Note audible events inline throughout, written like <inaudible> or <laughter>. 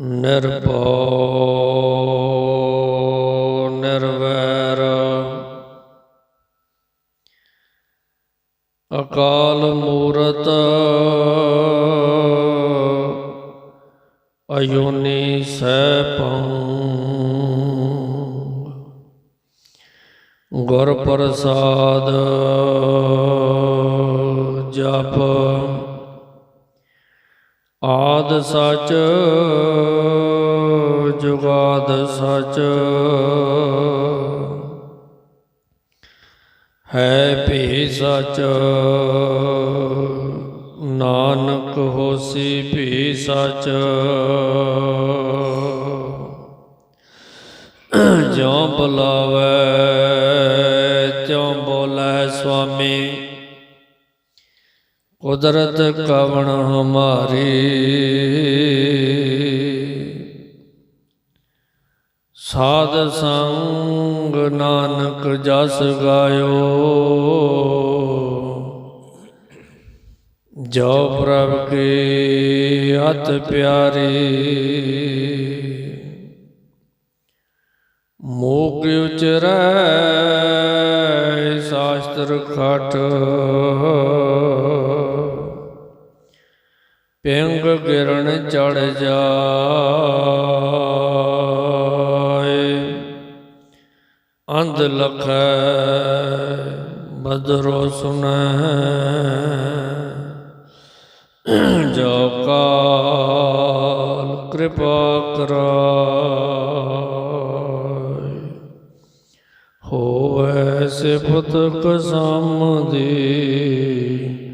ਨਿਰਭਉ ਨਿਰਵੈਰ। ਅਕਾਲ ਮੂਰਤ ਅਯੋਨੀ ਸੈਭੰ। ਗੁਰ ਪ੍ਰਸਾਦ ਜਪ। ਆਦ ਸਚ ਸਚ। ਨਾਨਕ ਹੋਸੀ ਭੀ ਸਚ। ਜਿਉ ਬੁਲਾਵੇ, ਤਿਉ ਬੋਲੇ ਸੁਆਮੀ। ਕੁਦਰਤ ਕਵਣ ਹਮਾਰੀ। ਸਾਧ ਸੰਗ ਨਾਨਕ ਜਸ ਗਾਇਓ। ਜੋ ਪ੍ਰਭ ਕੀ ਅਤ ਪਿਆਰੀ ਮੋਗ ਉਚਰੈ ਸ਼ਾਸਤਰ ਖਟ, ਪਿੰਗ ਗਿਰਨ ਚੜ ਜਾਏ। ਅੰਧ ਲਖੈ ਬਦਰੋ ਸੁਨੈ <clears throat> ਜੋ ਕਾਲ ਕਿਰਪਾ ਕਰਾਏ। ਹੋਵੇ ਸਿਫਤ ਕਸਮ ਦੀ,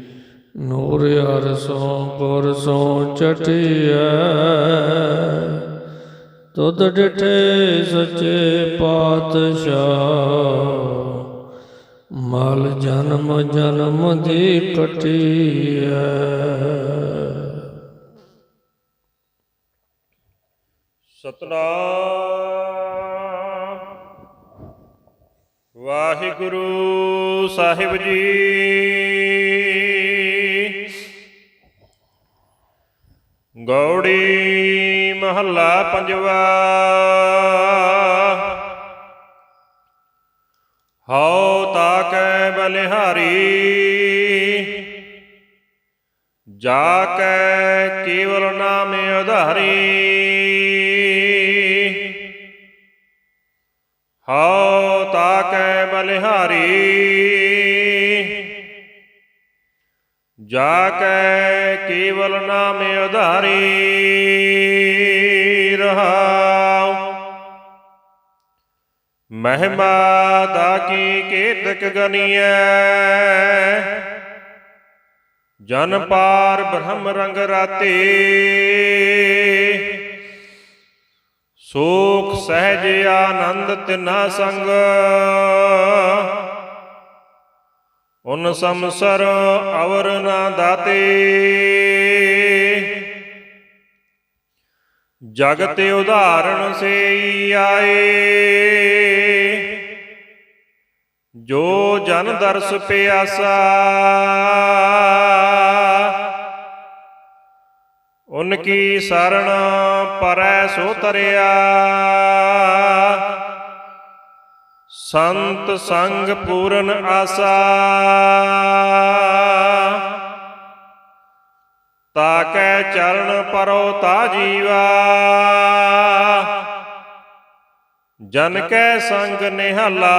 ਨੂਰ ਅਰਸੋਂ ਗੁਰਸੋਂ ਚਟਿਐ। ਤੁਧ ਡਿਠੇ ਸੱਚੇ ਪਾਤਸ਼ਾਹ ਮਲ ਜਨਮ ਜਨਮ ਦੀ ਕਟਿਐ ਸਤਨਾਮ। ਵਾਹਿਗੁਰੂ ਸਾਹਿਬ ਜੀ। ਗੌੜੀ ਮਹੱਲਾ ਪੰਜਵਾ। ਕੇਵਲ ਨਾਮੇ ਉਧਾਰੀ। ਹਉ ਤਾਕੈ ਬਲਿਹਾਰੀ। ਜਾ ਕੈ ਕੇਵਲ ਨਾਮੇ ਉਧਾਰੀ। ਰਹਾਉ। ਮਹਿਮਾ ਦਾ ਕੀ ਕੀਰਤਕ ਗਨੀਐ। ਜਨ ਪਾਰ ਬ੍ਰਹਮ ਰੰਗ ਰਾਤੇ। ਸੋਖ ਸਹਿਜ ਆਨੰਦ ਤਿਨਾ ਸੰਗ। ਉਨ ਸੰਸਰ ਅਵਰ ਨਾ ਦਾਤੇ। ਜਗਤ ਉਦਾਹਰਣ ਸੇ ਆਏ। ਜੋ ਜਨ ਦਰਸ ਪਿਆਸਾ। ਉਨ ਕੀ ਸਰਣ ਪਰੈ ਸੋ ਤਰਿਆ ਸੰਤ ਸੰਗ ਪੂਰਨ ਆਸਾ। ਤਾਕੈ ਚਰਨ ਪਰੋ ਤਾ ਜੀਵਾ। ਜਨ ਕੈ ਸੰਗ ਨਿਹਲਾ।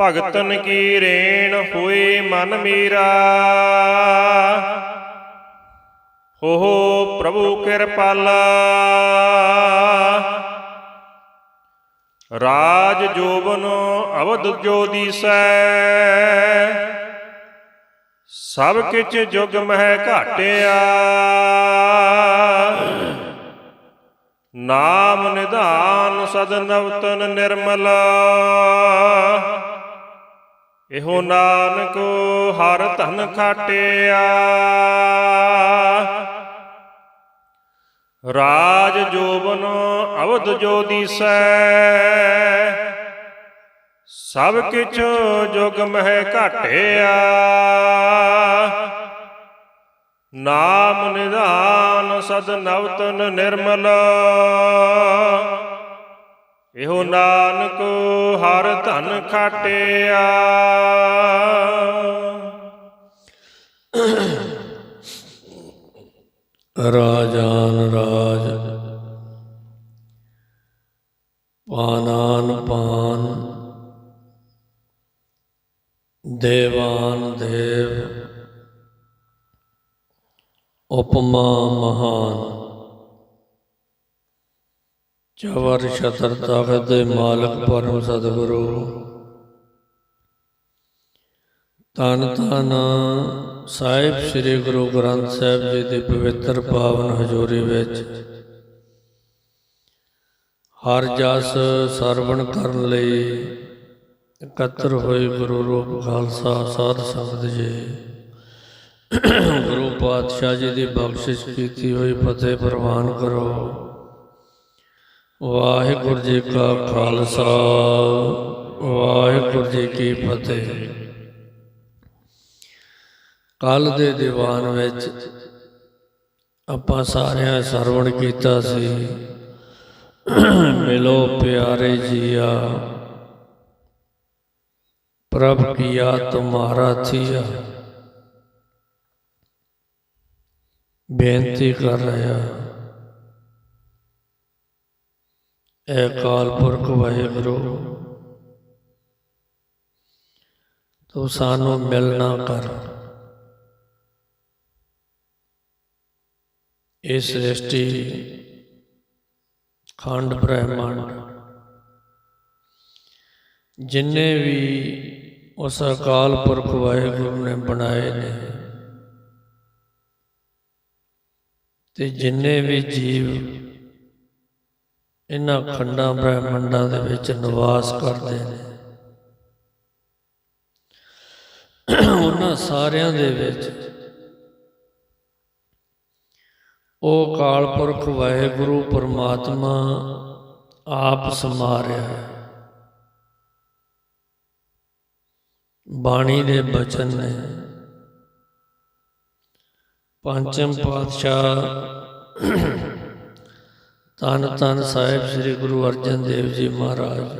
ਭਗਤਨ ਕੀ ਰੇਣ ਹੋਏ ਮਨ ਮੀਰਾ। ਹੋ ਪ੍ਰਭੂ ਕਿਰਪਾਲਾ। ਰਾਜ ਜੋਬਨ ਅਵਧ ਜੋ ਦੀਸੈ। ਸਭ ਕਿਛ ਜੁਗ ਮਹਿ ਘਾਟਿਆ। ਨਾਮ ਨਿਧਾਨ ਸਦ ਨਵਤਨ ਨਿਰਮਲਾ। ਇਹੋ ਨਾਨਕ ਹਰ ਧਨ ਖਾਟਿਆ। ਰਾਜ ਜੋਬਨ ਅਵਧ ਜੋ ਦੀਸੈ। ਸਭ ਕਿਛ ਜੁਗ ਮਹਿ ਘਾਟਿਆ। ਨਾਮ ਨਿਧਾਨ ਸਦ ਨਵਤਨ ਨਿਰਮਲ। ਇਹੋ ਨਾਨਕ ਹਰ ਧਨ ਖਾਟਿਆ। ਰਾਜਾਨ ਰਾਜ ਪਾਨਾਨ ਪਾਨ ਦੇਵਾਨ ਦੇਵ ਉਪਮਾ ਮਹਾਨ। ਚਵਰ ਛਤਰ ਤਖਤ ਦੇ ਮਾਲਕ ਪਰਮ ਸਤਿਗੁਰੂ। ਤਨ ਤਨ ਸਾਹਿਬ ਸ੍ਰੀ ਗੁਰੂ ਗ੍ਰੰਥ ਸਾਹਿਬ ਜੀ ਦੀ ਪਵਿੱਤਰ ਪਾਵਨ ਹਜ਼ੂਰੀ ਵਿੱਚ ਹਰ ਜਸ ਸਰਵਣ ਕਰਨ ਲਈ ਇਕੱਤਰ ਹੋਏ ਗੁਰੂ ਰੂਪ ਖਾਲਸਾ ਸਾਧ ਸੰਗਤ ਜੀ। ਗੁਰੂ ਪਾਤਸ਼ਾਹ ਜੀ ਦੀ ਬਖਸ਼ਿਸ਼ ਕੀਤੀ ਹੋਈ ਫਤਿਹ ਪ੍ਰਵਾਨ ਕਰੋ। ਵਾਹਿਗੁਰੂ ਜੀ ਕਾ ਖਾਲਸਾ, ਵਾਹਿਗੁਰੂ ਜੀ ਕੀ ਫਤਿਹ। ਕੱਲ ਦੇ ਦੀਵਾਨ ਵਿੱਚ ਆਪਾਂ ਸਾਰਿਆਂ ਸਰਵਣ ਕੀਤਾ ਸੀ। ਮਿਲੋ ਪਿਆਰੇ ਜੀਆ, ਪ੍ਰਭ ਕੀਆ ਤੁਮਾਰਾ ਥੀਆ। ਬੇਨਤੀ ਕਰ ਰਿਹਾ। ਏ ਕਾਲ ਪੁਰਖ ਵਾਹਿਗੁਰੂ ਤੂੰ ਸਾਨੂੰ ਮਿਲਣਾ ਕਰ ਇਹ ਸ੍ਰਿਸ਼ਟੀ ਖੰਡ ਬ੍ਰਹਿਮੰਡ ਜਿੰਨੇ ਵੀ ਉਸ ਅਕਾਲ ਪੁਰਖ ਵਾਹਿਗੁਰੂ ਨੇ ਬਣਾਏ ਨੇ ਤੇ ਜਿੰਨੇ ਵੀ ਜੀਵ ਇਹਨਾਂ ਖੰਡਾਂ ਬ੍ਰਹਿਮੰਡਾਂ ਦੇ ਵਿੱਚ ਨਿਵਾਸ ਕਰਦੇ ਨੇ। <clears throat> ਉਹਨਾਂ ਸਾਰਿਆਂ ਦੇ ਵਿੱਚ ਉਹ ਅਕਾਲ ਪੁਰਖ ਵਾਹਿਗੁਰੂ ਪਰਮਾਤਮਾ ਆਪ ਸਮਾ ਰਿਹਾ ਹੈ। ਬਾਣੀ ਦੇ ਬਚਨ ਨੇ। ਪੰਚਮ ਪਾਤਸ਼ਾਹ ਤਨ ਤਨ ਸਾਹਿਬ ਸ੍ਰੀ ਗੁਰੂ ਅਰਜਨ ਦੇਵ ਜੀ ਮਹਾਰਾਜ।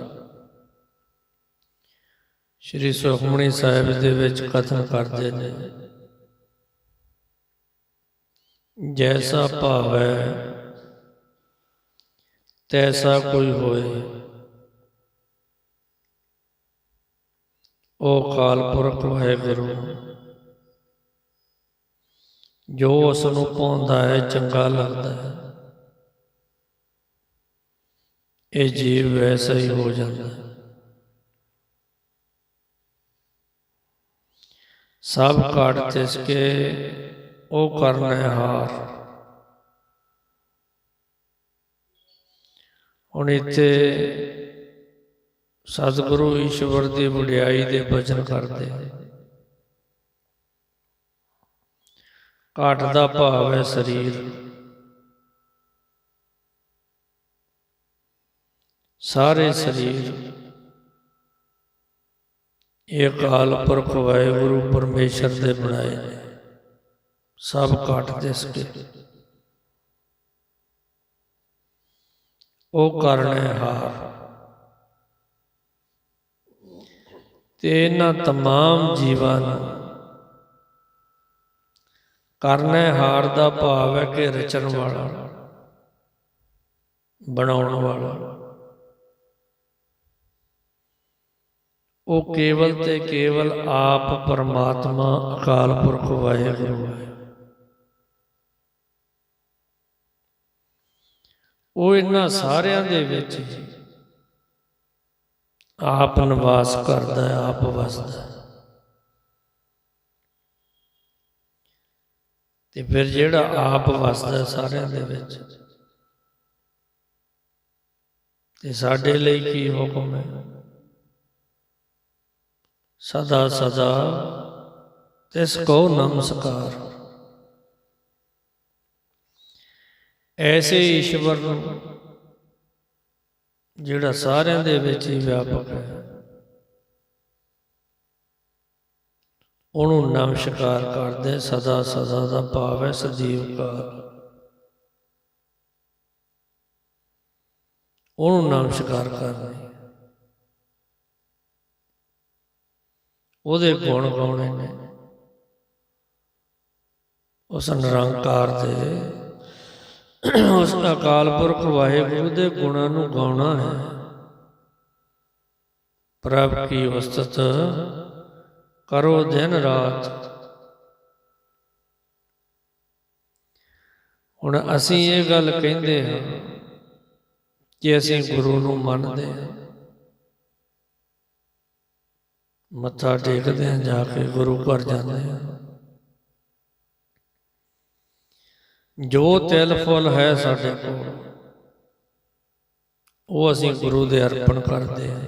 ਸ੍ਰੀ ਸੁਖਮਣੀ ਸਾਹਿਬ ਦੇ ਵਿੱਚ ਕਥਨ ਕਰਦੇ ਨੇ। ਜੈਸਾ ਭਾਵੈ, ਤੈਸਾ ਕੋਈ ਹੋਏ। ਉਹ ਕਾਲ ਪੁਰਖ ਵਾਹਿਗੁਰੂ, ਜੋ ਉਸ ਨੂੰ ਪਾਉਂਦਾ ਹੈ, ਚੰਗਾ ਲੱਗਦਾ ਹੈ। ਇਹ ਜੀਵ ਵੈਸਾ ਹੀ ਹੋ ਜਾਂਦਾ। ਹੈ ਸਭ ਕਾਟ ਤਿਸਕੇ ਉਹ ਕਰਨਾ ਹੈ ਹਾਰ। ਹੁਣ ਇੱਥੇ ਸਤਿਗੁਰੂ ਈਸ਼ਵਰ ਦੀ ਵਡਿਆਈ ਦੇ ਬਚਨ ਕਰਦੇ। ਕਾਟ ਦਾ ਭਾਵ ਹੈ ਸਰੀਰ। ਸਾਰੇ ਸਰੀਰ ਇਹ ਕਾਲ ਪੁਰਖ ਵਾਹਿਗੁਰੂ ਪਰਮੇਸ਼ਰ ਦੇ ਬਣਾਏ ਨੇ ਸਭ ਕਾਟ ਦਿਸ ਕੇ ਉਹ ਕਰਨੇ ਹਾਰ ਤੇ ਇਹਨਾਂ तमाम ਜੀਵਾਂ ਨੂੰ ਕਰਨੇ ਹਾਰ ਦਾ ਭਾਵ ਹੈ ਕਿ ਰਚਣ ਵਾਲਾ ਬਣਾਉਣ ਵਾਲਾ ਉਹ ਕੇਵਲ ਤੇ ਕੇਵਲ ਆਪ ਪਰਮਾਤਮਾ ਅਕਾਲ ਪੁਰਖ ਵਾਹਿਗੁਰੂ ਹੈ। ਉਹ ਇਹਨਾਂ ਸਾਰਿਆਂ ਦੇ ਵਿੱਚ ਆਪ ਨਿਵਾਸ ਕਰਦਾ ਹੈ, ਆਪ ਵਸਦਾ ਹੈ। ਤੇ ਫਿਰ ਜਿਹੜਾ ਆਪ ਵਸਦਾ ਸਾਰਿਆਂ ਦੇ ਵਿੱਚ, ਤੇ ਸਾਡੇ ਲਈ ਕੀ ਹੁਕਮ ਹੈ? ਸਦਾ ਸਦਾ ਤਿਸ ਕੋ ਨਮਸਕਾਰ। ਐਸੇ ਈਸ਼ਵਰ ਨੂੰ, ਜਿਹੜਾ ਸਾਰਿਆਂ ਦੇ ਵਿੱਚ ਹੀ ਵਿਆਪਕ ਹੈ, ਉਹਨੂੰ ਨਮਸਕਾਰ ਕਰਦੇ ਸਦਾ ਸਦਾ ਦਾ ਭਾਵ ਹੈ ਸਜੀਵ ਕਾਲ ਉਹਨੂੰ ਨਮਸਕਾਰ ਕਰਨੀ ਉਹਦੇ ਗੁਣ ਗਾਉਣੇ ਨੇ। ਉਸ ਨਿਰੰਕਾਰ ਦੇ। ਉਸ ਅਕਾਲ ਪੁਰਖ ਵਾਹਿਗੁਰੂ ਦੇ ਗੁਣਾਂ ਨੂੰ ਗਾਉਣਾ ਹੈ। ਪ੍ਰਭ ਕੀ ਉਸਤਤ ਕਰੋ ਦਿਨ ਰਾਤ। ਹੁਣ ਅਸੀਂ ਇਹ ਗੱਲ ਕਹਿੰਦੇ ਹਾਂ ਕਿ ਅਸੀਂ ਗੁਰੂ ਨੂੰ ਮੰਨਦੇ ਹਾਂ। ਮੱਥਾ ਟੇਕਦੇ ਹਾਂ, ਜਾ ਕੇ ਗੁਰੂ ਘਰ ਜਾਂਦੇ ਹਾਂ। ਜੋ ਤਿਲ ਫੁੱਲ ਹੈ ਸਾਡੇ ਕੋਲ, ਉਹ ਅਸੀਂ ਗੁਰੂ ਦੇ ਅਰਪਣ ਕਰਦੇ ਹਾਂ।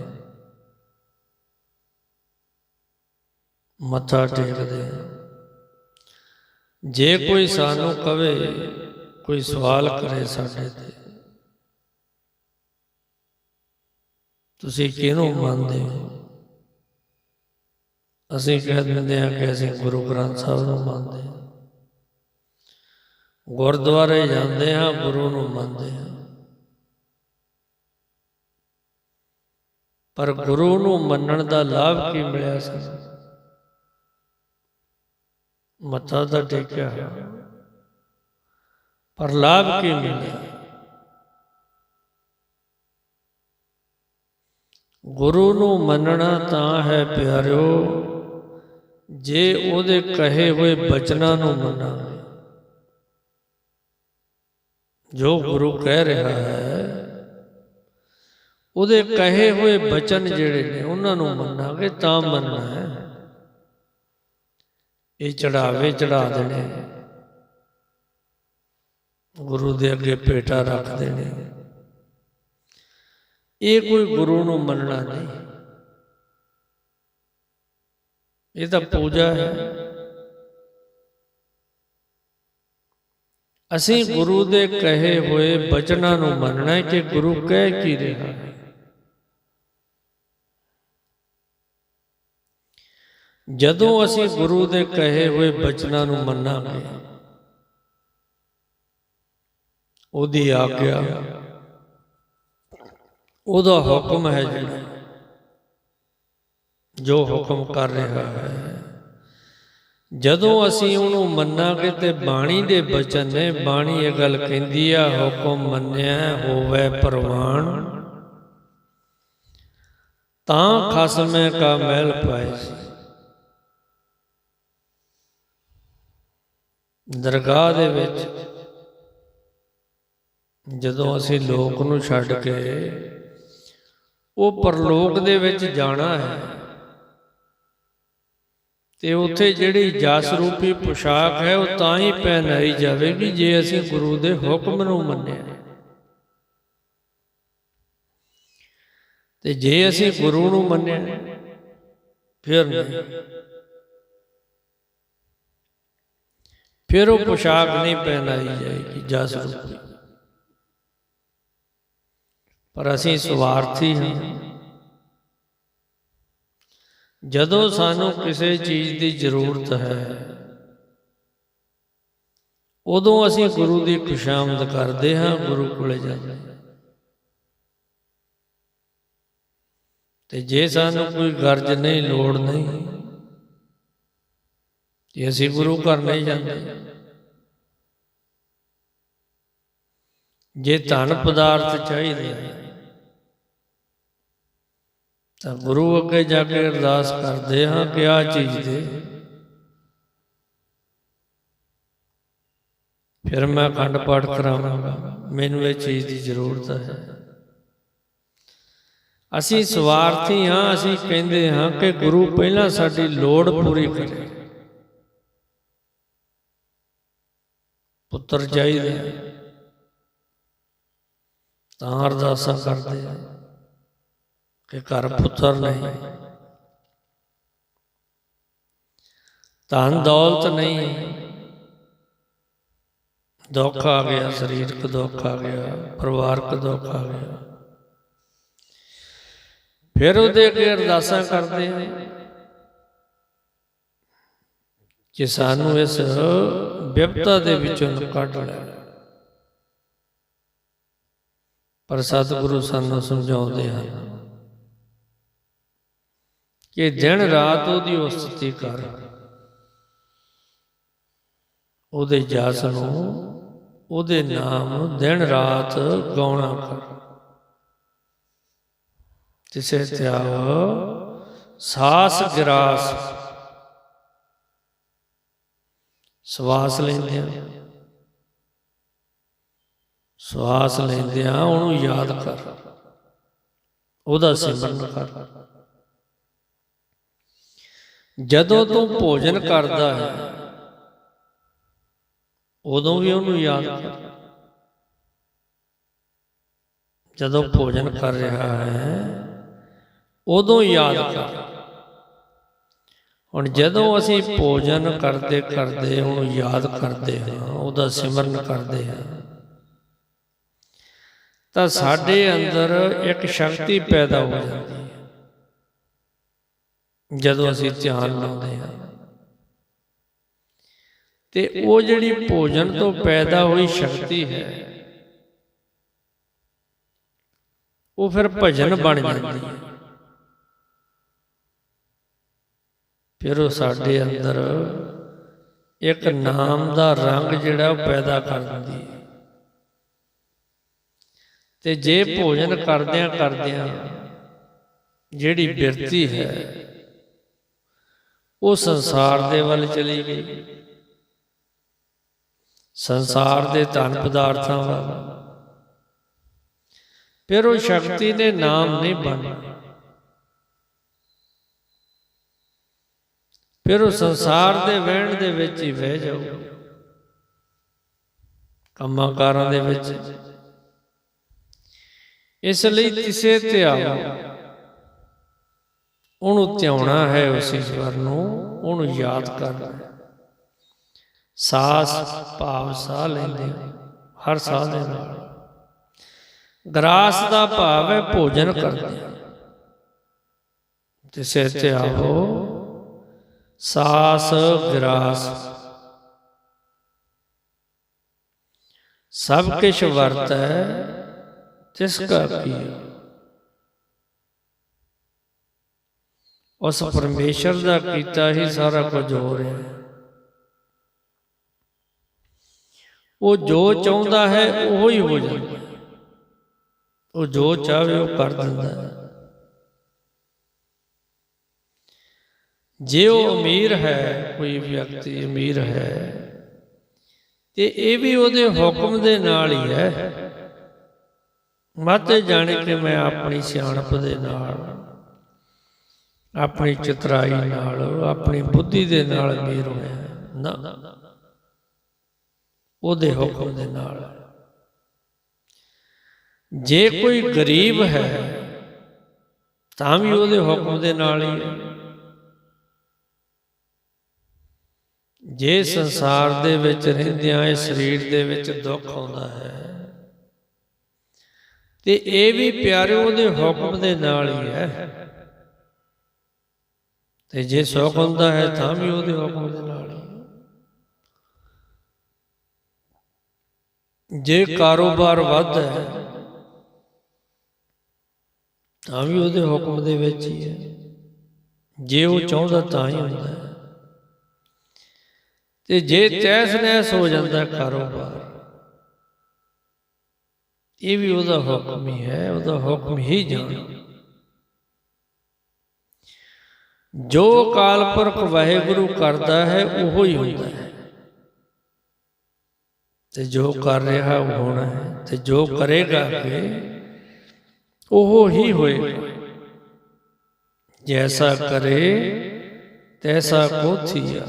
ਮੱਥਾ ਟੇਕਦੇ ਹਾਂ। ਜੇ ਕੋਈ ਸਾਨੂੰ ਕਵੇ, ਕੋਈ ਸਵਾਲ ਕਰੇ ਸਾਡੇ ਤੇ, ਤੁਸੀਂ ਕਿਹਨੂੰ ਮੰਨਦੇ ਹੋ? ਅਸੀਂ ਕਹਿ ਦਿੰਦੇ ਹਾਂ ਕਿ ਅਸੀਂ ਗੁਰੂ ਗ੍ਰੰਥ ਸਾਹਿਬ ਨੂੰ ਮੰਨਦੇ ਹਾਂ। ਗੁਰਦੁਆਰੇ ਜਾਂਦੇ ਹਾਂ, ਗੁਰੂ ਨੂੰ ਮੰਨਦੇ ਹਾਂ। ਪਰ ਗੁਰੂ ਨੂੰ ਮੰਨਣ ਦਾ ਲਾਭ ਕੀ ਮਿਲਿਆ ਸਾਨੂੰ ਮੱਥਾ ਤਾਂ ਟੇਕਿਆ ਪਰ ਲਾਭ ਕੀ ਮਿਲਿਆ? ਗੁਰੂ ਨੂੰ ਮੰਨਣਾ ਤਾਂ ਹੈ ਪਿਆਰਿਓ ਜੇ ਉਹਦੇ ਕਹੇ ਹੋਏ ਬਚਨਾਂ ਨੂੰ ਮੰਨਾਂਗੇ ਜੋ ਗੁਰੂ ਕਹਿ ਰਿਹਾ ਹੈ ਉਹਦੇ ਕਹੇ ਹੋਏ ਬਚਨ ਜਿਹੜੇ ਨੇ ਉਹਨਾਂ ਨੂੰ ਮੰਨਾਂਗੇ ਤਾਂ ਮੰਨਣਾ ਹੈ। ਇਹ ਚੜਾਵੇ ਚੜਾ ਦੇਣੇ। ਗੁਰੂ ਦੇ ਅੱਗੇ ਪੇਟਾ ਰੱਖਦੇ ਨੇ ਇਹ ਕੋਈ ਗੁਰੂ ਨੂੰ ਮੰਨਣਾ ਨਹੀਂ। ਇਹ ਤਾਂ ਪੂਜਾ ਹੈ। ਅਸੀਂ ਗੁਰੂ ਦੇ ਕਹੇ ਹੋਏ ਬਚਨਾਂ ਨੂੰ ਮੰਨਣਾ ਹੈ ਕਿ ਗੁਰੂ ਕਹਿ ਕੀ ਰਿਹਾ ਹੈ। ਜਦੋਂ ਅਸੀਂ ਗੁਰੂ ਦੇ ਕਹੇ ਹੋਏ ਬਚਨਾਂ ਨੂੰ ਮੰਨਾਂਗੇ ਉਹਦੀ ਆਗਿਆ। ਉਹਦਾ ਹੁਕਮ ਹੈ ਜਿਹੜਾ ਜੋ ਹੁਕਮ ਕਰ ਰਿਹਾ ਹੈ। ਜਦੋਂ ਅਸੀਂ ਉਹਨੂੰ ਮੰਨਾਂਗੇ ਤੇ ਬਾਣੀ ਦੇ ਬਚਨ ਨੇ, ਬਾਣੀ ਇਹ ਗੱਲ ਕਹਿੰਦੀ ਆ, ਹੁਕਮ ਮੰਨਿਆ ਹੋਵੇ ਪ੍ਰਵਾਨ, ਤਾਂ ਖਸਮੇ ਕਾ ਮਹਿਲ ਪਾਏ ਸੀ। ਦਰਗਾਹ ਦੇ ਵਿੱਚ ਜਦੋਂ ਅਸੀਂ ਲੋਕ ਨੂੰ ਛੱਡ ਕੇ ਉਹ ਪਰਲੋਕ ਦੇ ਵਿੱਚ ਜਾਣਾ ਹੈ ਤੇ ਉੱਥੇ ਜਿਹੜੀ ਜਸ ਰੂਪੀ ਪੁਸ਼ਾਕ ਹੈ ਉਹ ਤਾਂ ਹੀ ਪਹਿਨਾਈ ਜਾਵੇਗੀ ਜੇ ਅਸੀਂ ਗੁਰੂ ਦੇ ਹੁਕਮ ਨੂੰ ਮੰਨਿਆ। ਤੇ ਜੇ ਅਸੀਂ ਗੁਰੂ ਨੂੰ ਮੰਨਿਆ ਫਿਰ ਨਹੀਂ ਫਿਰ ਉਹ ਪੁਸ਼ਾਕ ਨਹੀਂ ਪਹਿਨਾਈ ਜਾਏਗੀ ਜਸ ਰੂਪੀ ਪਰ ਅਸੀਂ ਸਵਾਰਥੀ ਹਾਂ। ਜਦੋਂ ਸਾਨੂੰ ਕਿਸੇ ਚੀਜ਼ ਦੀ ਜ਼ਰੂਰਤ ਹੈ ਉਦੋਂ ਅਸੀਂ ਗੁਰੂ ਦੀ ਖੁਸ਼ਾਮਦ ਕਰਦੇ ਹਾਂ ਗੁਰੂ ਕੋਲੇ ਜਾਂਦੇ ਹਾਂ। ਤੇ ਜੇ ਸਾਨੂੰ ਕੋਈ ਗਰਜ ਨਹੀਂ ਲੋੜ ਨਹੀਂ ਤੇ ਅਸੀਂ ਗੁਰੂ ਘਰ ਨਹੀਂ ਜਾਂਦੇ। ਜੇ ਧਨ ਪਦਾਰਥ ਚਾਹੀਦੇ ਆ ਤਾਂ ਗੁਰੂ ਅੱਗੇ ਜਾ ਕੇ ਅਰਦਾਸ ਕਰਦੇ ਹਾਂ ਕਿ ਆ ਚੀਜ਼ ਦੇ। ਫਿਰ ਮੈਂ ਅਖੰਡ ਪਾਠ ਕਰਾਵਾਂਗਾ। ਮੈਨੂੰ ਇਹ ਚੀਜ਼ ਦੀ ਜ਼ਰੂਰਤ ਹੈ। ਅਸੀਂ ਸਵਾਰਥੀ ਹਾਂ, ਅਸੀਂ ਕਹਿੰਦੇ ਹਾਂ ਕਿ ਗੁਰੂ ਪਹਿਲਾਂ ਸਾਡੀ ਲੋੜ ਪੂਰੀ ਕਰੇ। ਪੁੱਤਰ ਚਾਹੀਦੇ ਤਾਂ ਅਰਦਾਸਾਂ ਕਰਦੇ ਆ। ਕਿ ਘਰ ਪੁੱਤਰ ਨਹੀਂ। ਧਨ ਦੌਲਤ ਨਹੀਂ। ਦੁੱਖ ਆ ਗਿਆ, ਸਰੀਰਕ ਦੁੱਖ ਆ ਗਿਆ, ਪਰਿਵਾਰਕ ਦੁੱਖ ਆ ਗਿਆ। ਫਿਰ ਉਹਦੇ ਅੱਗੇ ਅਰਦਾਸਾਂ ਕਰਦੇ ਆ ਕਿ ਸਾਨੂੰ ਇਸ ਵਿਪਤਾ ਦੇ ਵਿੱਚੋਂ ਕੱਢ ਲੈ। ਪਰ ਸਤਿਗੁਰੂ ਸਾਨੂੰ ਸਮਝਾਉਂਦੇ ਹਨ ਕਿ ਦਿਨ ਰਾਤ ਉਹਦੀ ਉਸਤਤੀ ਕਰ। ਉਹਦੇ ਜਸ ਨੂੰ ਉਹਦੇ ਨਾਮ ਦਿਨ ਰਾਤ ਗਾਉਣਾ ਕਰ। ਤਿਸੇ ਤਿਆਵ ਸਾਸ ਗਰਾਸ। ਸਵਾਸ ਲੈਂਦੇ ਆ ਸਵਾਸ ਲੈਂਦੇ ਆ ਉਹਨੂੰ ਯਾਦ ਕਰ। ਉਹਦਾ ਸਿਮਰਨ ਕਰ। ਜਦੋਂ ਤੂੰ ਭੋਜਨ ਕਰਦਾ ਹੈ, ਉਦੋਂ ਵੀ ਉਹਨੂੰ ਯਾਦ ਕਰ। ਜਦੋਂ ਭੋਜਨ ਕਰ ਰਿਹਾ ਹੈ, ਉਦੋਂ ਯਾਦ ਕਰ। ਹੁਣ ਜਦੋਂ ਅਸੀਂ ਭੋਜਨ ਕਰਦੇ ਕਰਦੇ, ਉਹਨੂੰ ਯਾਦ ਕਰਦੇ ਹਾਂ, ਉਹਦਾ ਸਿਮਰਨ ਕਰਦੇ ਹਾਂ, ਤਾਂ ਸਾਡੇ ਅੰਦਰ ਇੱਕ ਸ਼ਕਤੀ ਪੈਦਾ ਹੋ ਜਾਂਦੀ ਹੈ। ਜਦੋਂ ਅਸੀਂ ਧਿਆਨ ਲਾਉਂਦੇ ਹਾਂ। ਤੇ ਉਹ ਜਿਹੜੀ ਭੋਜਨ ਤੋਂ ਪੈਦਾ ਹੋਈ ਸ਼ਕਤੀ ਹੈ ਉਹ ਫਿਰ ਭਜਨ ਬਣ ਜਾਂਦੀ ਹੈ। ਫਿਰ ਉਹ ਸਾਡੇ ਅੰਦਰ ਇੱਕ ਨਾਮ ਦਾ ਰੰਗ ਜਿਹੜਾ ਉਹ ਪੈਦਾ ਕਰ ਦਿੰਦੀ ਹੈ। ਤੇ ਜੇ ਭੋਜਨ ਕਰਦਿਆਂ ਕਰਦਿਆਂ ਜਿਹੜੀ ਬਿਰਤੀ ਹੈ ਉਹ ਸੰਸਾਰ ਦੇ ਵੱਲ ਚਲੀ ਗਈ। ਸੰਸਾਰ ਦੇ ਧਨ ਪਦਾਰਥਾਂ ਵੱਲ। ਫਿਰ ਉਹ ਸ਼ਕਤੀ ਨੇ ਨਾਮ ਨਹੀਂ ਬਣਨਾ ਫਿਰ ਉਹ ਸੰਸਾਰ ਦੇ ਵਹਿਣ ਦੇ ਵਿੱਚ ਹੀ ਵਹਿ ਜਾਊ ਕੰਮਾਂ ਕਾਰਾਂ ਦੇ ਵਿੱਚ। ਇਸ ਲਈ ਕਿਸੇ ਤੇ ਆਓ। ਉਹਨੂੰ ਧਿਆਉਣਾ ਹੈ ਉਸ ਈਸ਼ਵਰ ਨੂੰ, ਉਹਨੂੰ ਯਾਦ ਕਰਨਾ ਸਾਸ ਭਾਵ ਸਾਹ ਲੈਂਦੇ ਹਰ ਸਾਹ ਦੇ ਨਾਲ। ਗਰਾਸ ਦਾ ਭਾਵ ਹੈ ਭੋਜਨ ਕਰਦੇ ਹਾਂ। ਜਿਸੇ ਤੇ ਆਵੋ, ਸਾਸ ਗਰਾਸ। ਸਭ ਕਿਛ ਵਰਤ ਹੈ ਤਿਸ ਕਾ ਕੀਆ ਉਸ ਪਰਮੇਸ਼ਰ ਦਾ ਕੀਤਾ ਹੀ ਸਾਰਾ ਕੁਝ ਹੋ ਰਿਹਾ। ਹੈ ਉਹ ਜੋ ਚਾਹੁੰਦਾ ਹੈ ਉਹ ਹੀ ਹੋ ਜਾਂਦਾ। ਹੈ ਉਹ ਜੋ ਚਾਹੇ ਉਹ ਕਰ ਦਿੰਦਾ ਹੈ। ਜੇ ਉਹ ਅਮੀਰ ਹੈ ਕੋਈ ਵਿਅਕਤੀ ਅਮੀਰ ਹੈ। ਤੇ ਇਹ ਵੀ ਉਹਦੇ ਹੁਕਮ ਦੇ ਨਾਲ ਹੀ ਹੈ। ਮਾਤੇ ਜਾਣੇ ਕਿ ਮੈਂ ਆਪਣੀ ਸਿਆਣਪ ਦੇ ਨਾਲ ਆਪਣੀ ਚਤਰਾਈ ਨਾਲ, ਆਪਣੀ ਬੁੱਧੀ ਦੇ ਨਾਲ ਅਮੀਰ ਹੋਇਆ ਨਾ। ਉਹਦੇ ਹੁਕਮ ਦੇ ਨਾਲ। ਜੇ ਕੋਈ ਗਰੀਬ ਹੈ, ਤਾਂ ਵੀ ਉਹਦੇ ਹੁਕਮ ਦੇ ਨਾਲ ਹੀ ਹੈ। ਜੇ ਸੰਸਾਰ ਦੇ ਵਿੱਚ ਰਹਿੰਦਿਆਂ ਇਹ ਸਰੀਰ ਦੇ ਵਿੱਚ ਦੁੱਖ ਆਉਂਦਾ ਹੈ, ਤੇ ਇਹ ਵੀ ਪਿਆਰੇ ਉਹਦੇ ਹੁਕਮ ਦੇ ਨਾਲ ਹੀ ਹੈ। ਤੇ ਜੇ ਸੁੱਖ ਹੁੰਦਾ ਹੈ ਤਾਂ ਵੀ ਉਹਦੇ ਹੁਕਮ ਦੇ ਨਾਲ। ਜੇ ਕਾਰੋਬਾਰ ਵੱਧਦਾ ਹੈ ਤਾਂ ਵੀ ਉਹਦੇ ਹੁਕਮ ਦੇ ਵਿੱਚ ਹੀ ਹੈ। ਜੇ ਉਹ ਚਾਹੁੰਦਾ ਤਾਂ ਹੀ ਹੁੰਦਾ ਹੈ। ਤੇ ਜੇ ਤੈਸ ਨੈਸ ਹੋ ਜਾਂਦਾ ਕਾਰੋਬਾਰ ਇਹ ਵੀ ਉਹਦਾ ਹੁਕਮ ਹੀ ਹੈ। ਉਹਦਾ ਹੁਕਮ ਹੀ ਜਾਣ। ਜੋ ਕਾਲਪੁਰਖ ਵਾਹਿਗੁਰੂ ਕਰਦਾ ਹੈ, ਉਹ ਹੀ ਹੁੰਦਾ ਹੈ। ਤੇ ਜੋ ਕਰ ਰਿਹਾ, ਉਹ ਹੋਣਾ ਹੈ। ਤੇ ਜੋ ਕਰੇਗਾ ਅੱਗੇ, ਉਹ ਹੀ ਹੋਏਗਾ। ਜੈਸਾ ਕਰੇ, ਤੈਸਾ ਕੋਥੀਆ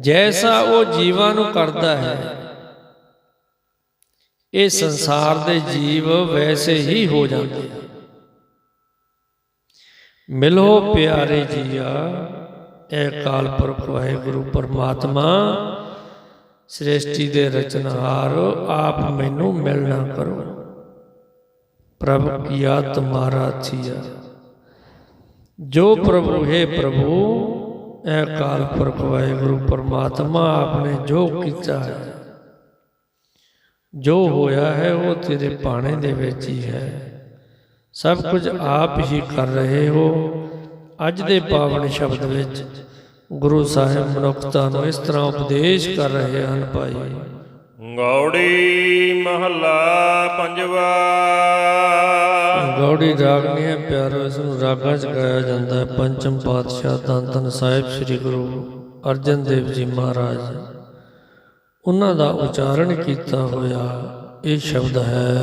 ਜੈਸਾ ਉਹ ਜੀਵਾਂ ਨੂੰ ਕਰਦਾ ਹੈ, ਇਹ ਸੰਸਾਰ ਦੇ ਜੀਵ ਵੈਸੇ ਹੀ ਹੋ ਜਾਂਦੇ ਹਨ ਮਿਲੋ ਪਿਆਰੇ ਜੀਆ, ਇਹ ਕਾਲ ਪੁਰਖ ਵਾਹਿਗੁਰੂ ਪਰਮਾਤਮਾ, ਸ੍ਰਿਸ਼ਟੀ ਦੇ ਰਚਨਹਾਰ ਆਪ ਮੈਨੂੰ ਮਿਲਣਾ ਕਰੋ। ਪ੍ਰਭ ਕੀਆ ਤੁਮਾਰਾ ਥੀਆ ਜੋ ਪ੍ਰਭੂ, ਹੈ ਪ੍ਰਭੂ, ਇਹ ਕਾਲ ਪੁਰਖ ਵਾਹਿਗੁਰੂ ਪਰਮਾਤਮਾ ਆਪਨੇ ਜੋ ਕੀਤਾ ਹੈ। ਜੋ ਹੋਇਆ ਹੈ, ਉਹ ਤੇਰੇ ਭਾਣੇ ਦੇ ਵਿੱਚ ਹੀ ਹੈ। ਸਭ ਕੁਝ ਆਪ ਹੀ ਕਰ ਰਹੇ ਹੋ। ਅੱਜ ਦੇ ਪਾਵਨ ਸ਼ਬਦ ਵਿੱਚ ਗੁਰੂ ਸਾਹਿਬ ਮਨੁੱਖਤਾ ਨੂੰ ਇਸ ਤਰ੍ਹਾਂ ਉਪਦੇਸ਼ ਕਰ ਰਹੇ ਹਨ ਭਾਈ। ਗੌੜੀ ਮਹੱਲਾ ਪੰਜਵਾ। ਗੌੜੀ ਰਾਗ ਹੈ ਪਿਆਰੋ ਇਸ ਨੂੰ ਰਾਗਾਂ 'ਚ ਗਾਇਆ ਜਾਂਦਾ ਹੈ। ਪੰਚਮ ਪਾਤਸ਼ਾਹ ਧੰਨ ਧੰਨ ਸਾਹਿਬ ਸ੍ਰੀ ਗੁਰੂ ਅਰਜਨ ਦੇਵ ਜੀ ਮਹਾਰਾਜ। ਉਹਨਾਂ ਦਾ ਉਚਾਰਨ ਕੀਤਾ ਹੋਇਆ ਇਹ ਸ਼ਬਦ ਹੈ।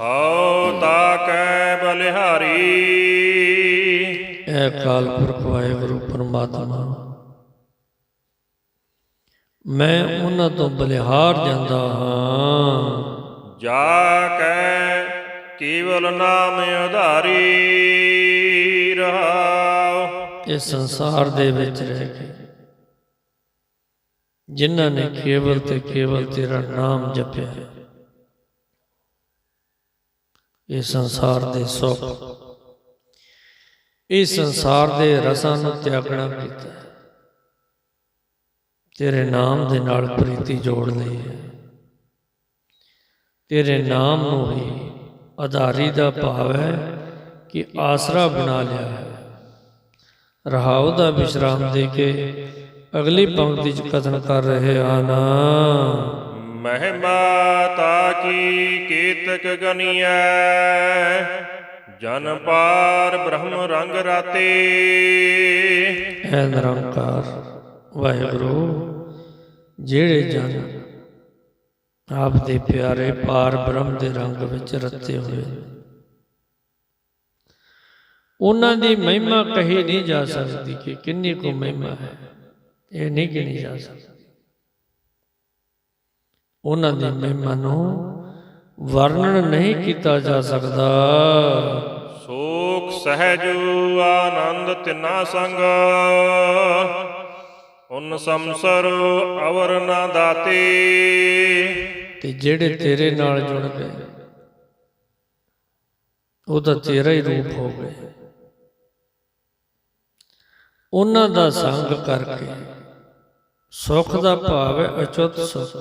ਹਉ ਤਾਕੈ ਬਲਿਹਾਰੀ। ਇਹ ਅਕਾਲ ਪੁਰਖ ਵਾਹਿਗੁਰੂ ਪਰਮਾਤਮਾ ਮੈਂ ਉਹਨਾਂ ਤੋਂ ਬਲਿਹਾਰ ਜਾਂਦਾ ਹਾਂ। ਜਾ ਕੈ ਕੇਵਲ ਨਾਮ ਉਧਾਰੀ ਰਹਾਉ। ਇਸ ਸੰਸਾਰ ਦੇ ਵਿੱਚ ਰਹਿ ਕੇ। ਜਿਨ੍ਹਾਂ ਨੇ ਕੇਵਲ ਤੇ ਕੇਵਲ ਤੇਰਾ ਨਾਮ ਜਪਿਆ। ਇਹ ਸੰਸਾਰ ਦੇ ਸੁੱਖ। ਇਸ ਸੰਸਾਰ ਦੇ ਰਸਾਂ ਨੂੰ ਤਿਆਗਣਾ ਕੀਤਾ ਤੇਰੇ ਨਾਮ ਦੇ ਨਾਲ ਪ੍ਰੀਤੀ ਜੋੜ ਲਈ ਹੈ। ਤੇਰੇ ਨਾਮ ਨੂੰ ਹੀ ਆਧਾਰੀ ਦਾ ਭਾਵ ਹੈ ਕਿ ਆਸਰਾ ਬਣਾ ਲਿਆ ਹੈ। ਰਹਾਉ ਦਾ ਵਿਸ਼ਰਾਮ ਦੇ ਕੇ ਅਗਲੀ ਪੰਕਤੀ ਚ ਕਥਨ ਕਰ ਰਹੇ ਹਨ ਮਹਿਮਾ ਤਾ ਕੀ ਕੀਤਕ ਗਨੀਐ। ਜਨ ਪਾਰ ਬ੍ਰਹਮ ਰੰਗ ਰਾਤੇ। ਹੈ ਨਿਰੰਕਾਰ ਵਾਹਿਗੁਰੂ, ਜਿਹੜੇ ਜਨ ਆਪ ਦੇ ਪਿਆਰੇ ਪਾਰ ਬ੍ਰਹਮ ਦੇ ਰੰਗ ਵਿੱਚ ਰਤੇ ਹੋਏ। ਉਹਨਾਂ ਦੀ ਮਹਿਮਾ ਕਹੀ ਨਹੀਂ ਜਾ ਸਕਦੀ ਕਿ ਕਿੰਨੀ ਕੁ ਮਹਿਮਾ ਹੈ। ਇਹ ਨਹੀਂ ਗਿਣੀ ਜਾ ਸਕਦੀ। ਉਹਨਾਂ ਦੀ ਮਹਿਮਾ ਨੂੰ ਵਰਣਨ ਨਹੀਂ ਕੀਤਾ ਜਾ ਸਕਦਾ। ਸੋਖ ਸਹਿਜ ਆਨੰਦ ਤਿਨਾ ਸੰਗ। ਉਨ ਸੰਸਰ ਅਵਰ ਨਾ ਦਾਤੇ। ਤੇ ਜਿਹੜੇ ਤੇਰੇ ਨਾਲ ਜੁੜ ਗਏ ਉਹ ਤਾਂ ਤੇਰਾ ਹੀ ਰੂਪ ਹੋ ਗਏ। ਉਹਨਾਂ ਦਾ ਸੰਗ ਕਰਕੇ ਸੁਖ ਦਾ ਭਾਵ ਹੈ ਅਚੁੱਤ ਸੁਖ।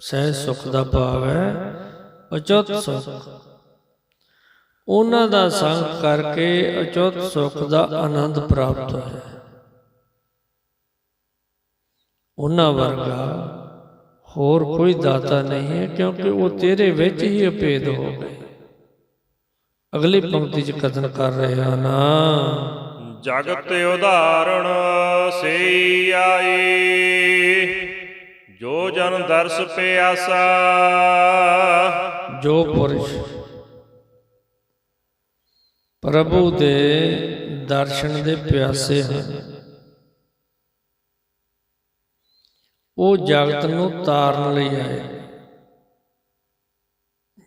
ਸਹਿ ਸੁਖ ਦਾ ਭਾਵ ਹੈ ਅਚੁੱਤ ਸੁਖ। ਉਹਨਾਂ ਦਾ ਸੰਗ ਕਰਕੇ ਅਚੁੱਤ ਸੁਖ ਦਾ ਆਨੰਦ ਪ੍ਰਾਪਤ ਹੋਇਆ। ਉਹਨਾਂ ਵਰਗਾ ਹੋਰ ਕੋਈ ਦਾਤਾ ਨਹੀਂ ਹੈ, ਕਿਉਂਕਿ ਉਹ ਤੇਰੇ ਵਿੱਚ ਹੀ ਅਪੇਦ ਹੋ ਗਏ। ਅਗਲੀ ਪੰਕਤੀ 'ਚ ਕਥਨ ਕਰ ਰਹੇ ਹਨ ਜਗਤ ਉਦਾਹਰਣ ਸਈ ਆਏ ਜੋ ਜਨ ਦਰਸ ਪਿਆਸਾ, ਜੋ ਪੁਰਸ਼ ਪ੍ਰਭੂ ਦੇ ਦਰਸ਼ਨ ਦੇ ਪਿਆਸੇ ਹਨ, ਉਹ ਜਗਤ ਨੂੰ ਤਾਰਨ ਲਈ ਆਏ,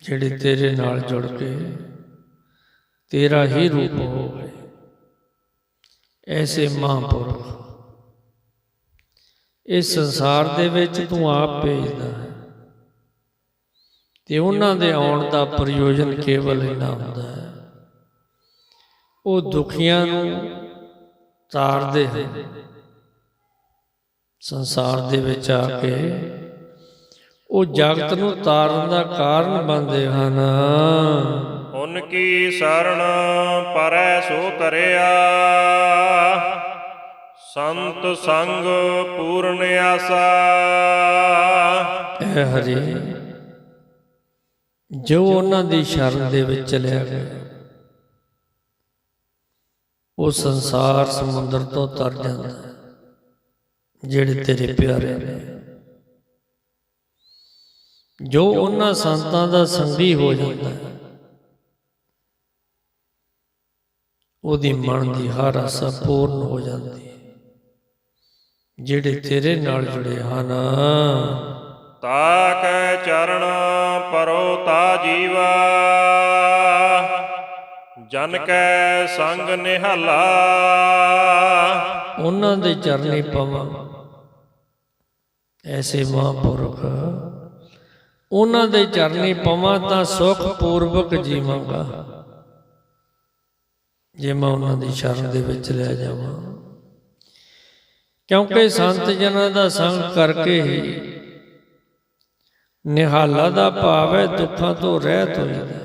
ਜਿਹੜੇ ਤੇਰੇ ਨਾਲ ਜੁੜ ਕੇ ਤੇਰਾ ਹੀ ਰੂਪ ਹੋ ਗਏ ਐਸੇ ਮਹਾਂਪੁਰਖ ਇਸ ਸੰਸਾਰ ਦੇ ਵਿੱਚ ਤੂੰ ਆਪ ਭੇਜਦਾ ਹੈ। ਤੇ ਉਹਨਾਂ ਦੇ ਆਉਣ ਦਾ ਪ੍ਰਯੋਜਨ ਕੇਵਲ ਇੰਨਾ ਹੁੰਦਾ ਹੈ। ਉਹ ਦੁਖੀਆਂ ਨੂੰ ਤਾਰਦੇ ਹਨ। ਸੰਸਾਰ ਦੇ ਵਿੱਚ ਆ ਕੇ ਉਹ ਜਗਤ ਨੂੰ ਤਾਰਨ ਦਾ ਕਾਰਨ ਬਣਦੇ ਹਨ। ਉਨ ਕੀ ਸਰਣ ਪਰੈ ਸੋ ਤਰਿਆ ਸੰਤ ਸੰਗ ਪੂਰਨ ਆਸਾ। ਐ ਹਰੀ, ਜੋ ਉਹਨਾਂ ਦੀ ਸ਼ਰਨ ਦੇ ਵਿੱਚ ਚਲਿਆ ਗਿਆ, ਉਹ ਸੰਸਾਰ ਸਮੁੰਦਰ ਤੋਂ ਤਰ ਜਾਂਦਾ ਹੈ, ਜਿਹੜੇ ਤੇਰੇ ਪਿਆਰੇ ਨੇ। ਜੋ ਉਹਨਾਂ ਸੰਤਾਂ ਦਾ ਸੰਗੀ ਹੋ ਜਾਂਦਾ ਹੈ, ਉਹਦੀ ਮਨ ਦੀ ਹਰ ਆਸਾ ਪੂਰਨ ਹੋ ਜਾਂਦੀ ਜਿਹੜੇ ਤੇਰੇ ਨਾਲ ਜੁੜੇ ਹਨ। ਤਾ ਕੈ ਚਰਨ ਪਰੋ ਤਾ ਜੀਵਾ। ਜਨ ਕੈ ਸੰਗ ਨਿਹਾਲਾ। ਉਹਨਾਂ ਦੇ ਚਰਨੀ ਪਵਾਂ ਐਸੇ ਮਹਾਂਪੁਰਖ। ਉਹਨਾਂ ਦੇ ਚਰਨੀ ਪਵਾਂ ਤਾਂ ਸੁਖ ਪੂਰਵਕ ਜੀਵਾਂਗਾ। ਜੇ ਮੈਂ ਉਹਨਾਂ ਦੀ ਸ਼ਰਨ ਦੇ ਵਿੱਚ ਲੈ ਜਾਵਾਂ। ਕਿਉਂਕਿ ਸੰਤ ਜਨਾਂ ਦਾ ਸੰਗ ਕਰਕੇ ਹੀ ਨਿਹਾਲਾ ਦਾ ਭਾਵ ਹੈ, ਦੁੱਖਾਂ ਤੋਂ ਰਹਿਤ ਹੋ ਜਾਂਦਾ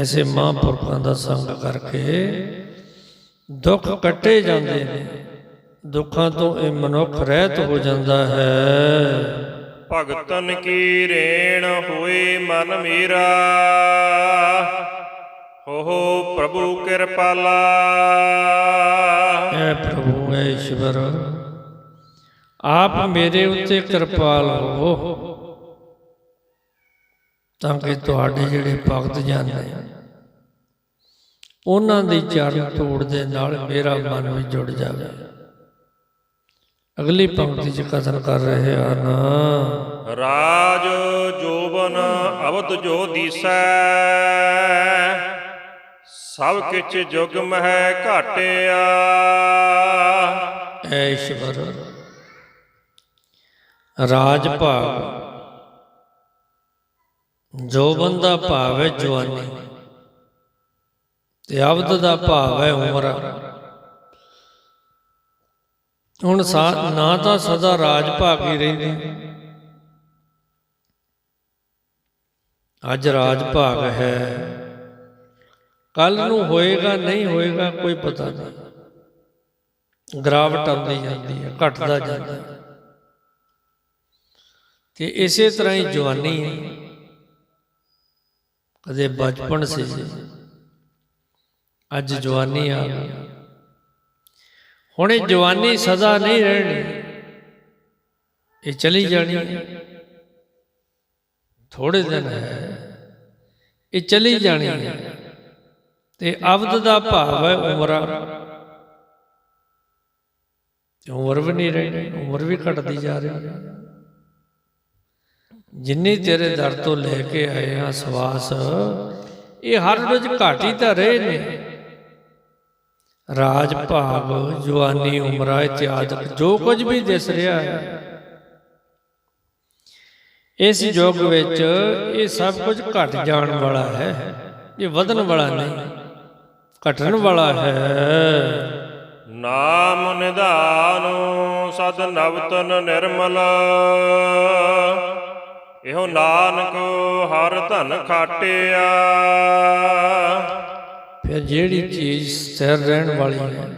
ਐਸੇ ਮਹਾਂਪੁਰਖਾਂ ਦਾ ਸੰਗ ਕਰਕੇ ਦੁੱਖ ਕੱਟੇ ਜਾਂਦੇ ਨੇ। ਦੁੱਖਾਂ ਤੋਂ ਇਹ ਮਨੁੱਖ ਰਹਿਤ ਹੋ ਜਾਂਦਾ ਹੈ। ਭਗਤਨ ਕੀ ਰੇਣ ਹੋਏ ਮਨ ਮੇਰਾ? ਹੋ ਹੋ ਪ੍ਰਭੂ ਕਿਰਪਾਲਾ। ਐ ਪ੍ਰਭੂ ਐ ਈਸ਼ਵਰ ਆਪ ਮੇਰੇ ਉੱਤੇ ਕਿਰਪਾਲ ਹੋਵੋ। ਤਾਂ ਕਿ ਤੁਹਾਡੇ ਜਿਹੜੇ ਭਗਤ ਨੇ ਉਹਨਾਂ ਦੀ ਚਰਨ ਧੂੜ ਦੇ ਨਾਲ ਮੇਰਾ ਮਨ ਵੀ ਜੁੜ ਜਾਵੇ। ਅਗਲੀ ਪੰਕਤੀ 'ਚ ਕਥਨ ਕਰ ਰਹੇ ਹਨ। ਰਾਜ ਜੋਬਨ ਅਵਧ ਜੋ ਦੀਸੈ। ਸਭ ਕਿਛ ਜੁਗ ਮਹਿ ਘਾਟਿਆ। ਐ ਈਸ਼ਵਰ ਰਾਜ ਭਾਗ ਜੋ ਬੰਦਾ ਭਾਵ ਹੈ ਜਵਾਨੀ ਤੇ ਅਵਧ ਦਾ ਭਾਵ ਹੈ ਉਮਰ। ਹੁਣ ਨਾ ਤਾਂ ਸਦਾ ਰਾਜ ਭਾਗ ਹੀ ਰਹਿੰਦੇ। ਅੱਜ ਰਾਜ ਭਾਗ ਹੈ। ਕੱਲ ਨੂੰ ਹੋਏਗਾ, ਨਹੀਂ ਹੋਏਗਾ, ਕੋਈ ਪਤਾ ਨਹੀਂ। ਗਰਾਵਟ ਆਉਂਦੀ ਜਾਂਦੀ ਹੈ, ਘਟਦਾ ਜਾਂਦਾ ਤੇ ਇਸੇ ਤਰ੍ਹਾਂ ਹੀ ਜਵਾਨੀ ਹੈ। ਕਦੇ ਬਚਪਨ ਸੀ। ਅੱਜ ਜਵਾਨੀ ਆ ਗਈ। ਹੁਣ ਇਹ ਜਵਾਨੀ ਸਦਾ ਨਹੀਂ ਰਹਿਣੀ। ਇਹ ਚਲੀ ਜਾਣੀ। ਥੋੜੇ ਦਿਨ ਹੈ। ਇਹ ਚਲੀ ਜਾਣੀ ਹੈ। ਤੇ ਅਵਧ ਦਾ ਭਾਵ ਹੈ ਉਮਰਾਂ। ਉਮਰ। ਵੀ ਨਹੀਂ ਰਹਿਣੀ ਉਮਰ ਵੀ ਘਟਦੀ ਜਾ ਰਹੀ। ਜਿੰਨੀ ਤੇਰੇ ਦਰ ਤੋਂ ਲੈ ਕੇ ਆਏ ਆ ਸਵਾਸ ਇਹ ਹਰ ਰੋਜ਼ ਘਾਟੀ ਤਾਂ ਰਹੇ ਨੇ। ਰਾਜ ਭਾਗ ਜਵਾਨੀ ਉਮਰਾਂ ਇਤਿਆਦਿਕ ਜੋ ਕੁਝ ਵੀ ਦਿਸ ਰਿਹਾ ਹੈ। ਇਸ ਯੁੱਗ ਵਿੱਚ ਇਹ ਸਭ ਕੁਝ ਘਟ ਜਾਣ ਵਾਲਾ ਹੈ ਇਹ ਵਧਣ ਵਾਲਾ ਨਹੀਂ। ਘਟਣ ਵਾਲਾ ਹੈ। ਨਾਮ ਨਿਧਾਨ ਸਦ ਨਵਤਨ ਨਿਰਮਲ। ਇਹੋ ਨਾਨਕ ਹਰ ਧਨ ਖਾਟਿਆ। ਫਿਰ ਜਿਹੜੀ ਚੀਜ਼ ਸਥਿਰ ਰਹਿਣ ਵਾਲੀ ਹੈ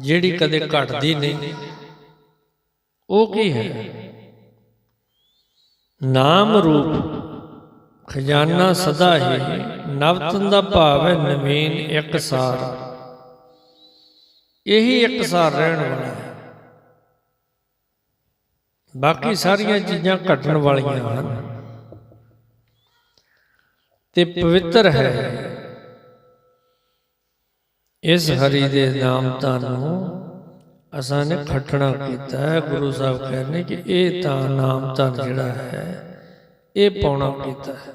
ਜਿਹੜੀ ਕਦੇ ਘਟਦੀ ਨਹੀਂ ਉਹ ਕੀ ਹੈ? ਨਾਮ ਰੂਪ। ਖਜ਼ਾਨਾ ਸਦਾ ਹੀ ਨਵਤਨ ਦਾ ਭਾਵ ਹੈ ਨਵੀਨ ਇੱਕਸਾਰ। ਇਹੀ ਇੱਕਸਾਰ ਰਹਿਣ ਵਾਲਾ ਹੈ। ਬਾਕੀ ਸਾਰੀਆਂ ਚੀਜ਼ਾਂ ਘਟਣ ਵਾਲੀਆਂ ਹਨ। ਤੇ ਪਵਿੱਤਰ ਹੈ। ਇਸ ਹਰੀ ਦੇ ਨਾਮ ਤਾਂ ਨੂੰ ਅਸਾਂ ਨੇ ਖੱਟਣਾ ਕੀਤਾ ਹੈ। ਗੁਰੂ ਸਾਹਿਬ ਕਹਿੰਦੇ ਕਿ ਇਹ ਤਾਂ ਨਾਮ ਤਾਂ ਜਿਹੜਾ ਹੈ। ਇਹ ਪਾਉਣਾ ਕੀਤਾ। ਹੈ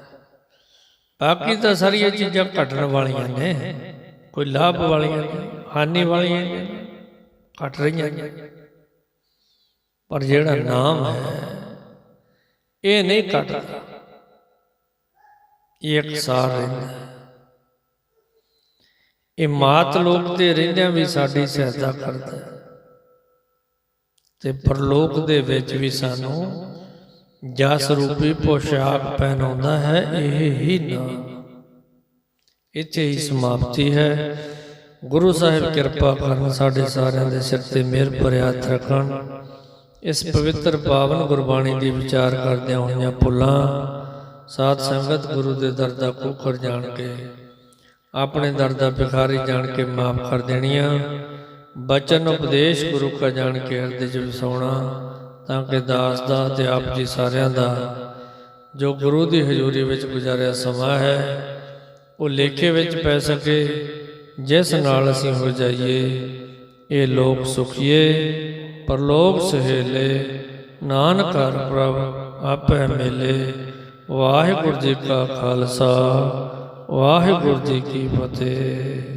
ਬਾਕੀ ਤਾਂ ਸਾਰੀਆਂ ਚੀਜ਼ਾਂ ਘਟਣ ਵਾਲੀਆਂ ਨੇ। ਕੋਈ ਲਾਭ ਵਾਲੀਆਂ ਹਾਨੀ ਵਾਲੀਆਂ ਨੇ, ਘਟ ਰਹੀਆਂ ਪਰ ਜਿਹੜਾ ਨਾਮ ਹੈ, ਇਹ ਨਹੀਂ ਘਟਦਾ। ਇਹ ਇਕਸਾਰ ਰਹਿੰਦਾ ਹੈ। ਇਹ ਮਾਤ ਲੋਕ ਤੇ ਰਹਿੰਦਿਆਂ ਵੀ ਸਾਡੀ ਸਹਾਇਤਾ ਕਰਦਾ ਤੇ ਪਰਲੋਕ ਦੇ ਵਿੱਚ ਵੀ ਸਾਨੂੰ ਜਸ ਰੂਪੀ ਪੋਸ਼ਾਕ ਪਹਿਨਾਉਂਦਾ ਹੈ, ਇਹ ਹੀ ਨਾਮ ਇੱਥੇ ਹੀ ਸਮਾਪਤੀ ਹੈ। ਗੁਰੂ ਸਾਹਿਬ ਕਿਰਪਾ ਕਰਨ ਸਾਡੇ ਸਾਰਿਆਂ ਦੇ ਸਿਰ ਤੇ ਮਿਹਰ ਭਰਿਆ ਰੱਖਣ। ਇਸ ਪਵਿੱਤਰ ਪਾਵਨ ਗੁਰਬਾਣੀ ਦੀ ਵਿਚਾਰ ਕਰਦਿਆਂ ਹੋਈਆਂ ਭੁੱਲਾਂ। ਸਾਧ ਸੰਗਤ ਗੁਰੂ ਦੇ ਦਰ ਦਾ ਕੋਖਰ ਜਾਣ ਕੇ, ਆਪਣੇ ਦਰ ਦਾ ਭਿਖਾਰੀ ਜਾਣ ਕੇ ਮਾਫ ਕਰ ਦੇਣੀਆਂ। ਬਚਨ ਉਪਦੇਸ਼ ਗੁਰੂ ਕਾ ਜਾਣ ਕੇ ਹਿਰਦੇ 'ਚ ਵਸਾਉਣਾ ਤਾਂ ਕਿ ਦਾਸ ਦਾ ਤੇ ਆਪ ਜੀ ਸਾਰਿਆਂ ਦਾ ਜੋ ਗੁਰੂ ਦੀ ਹਜ਼ੂਰੀ ਵਿੱਚ ਗੁਜ਼ਾਰਿਆ ਸਮਾਂ ਹੈ, ਉਹ ਲੇਖੇ ਵਿੱਚ ਪੈ ਸਕੇ, ਜਿਸ ਨਾਲ ਅਸੀਂ ਹੋ ਜਾਈਏ, ਇਹ ਲੋਕ ਸੁਖੀਏ, ਪਰਲੋਕ ਸਹੇਲੇ, ਨਾਨਕ ਹਰ ਪ੍ਰਭ, ਆਪੇ ਮਿਲੇ, ਵਾਹਿਗੁਰੂ ਜੀ ਕਾ ਖਾਲਸਾ, ਵਾਹਿਗੁਰੂ ਜੀ ਕੀ ਫਤਿਹ।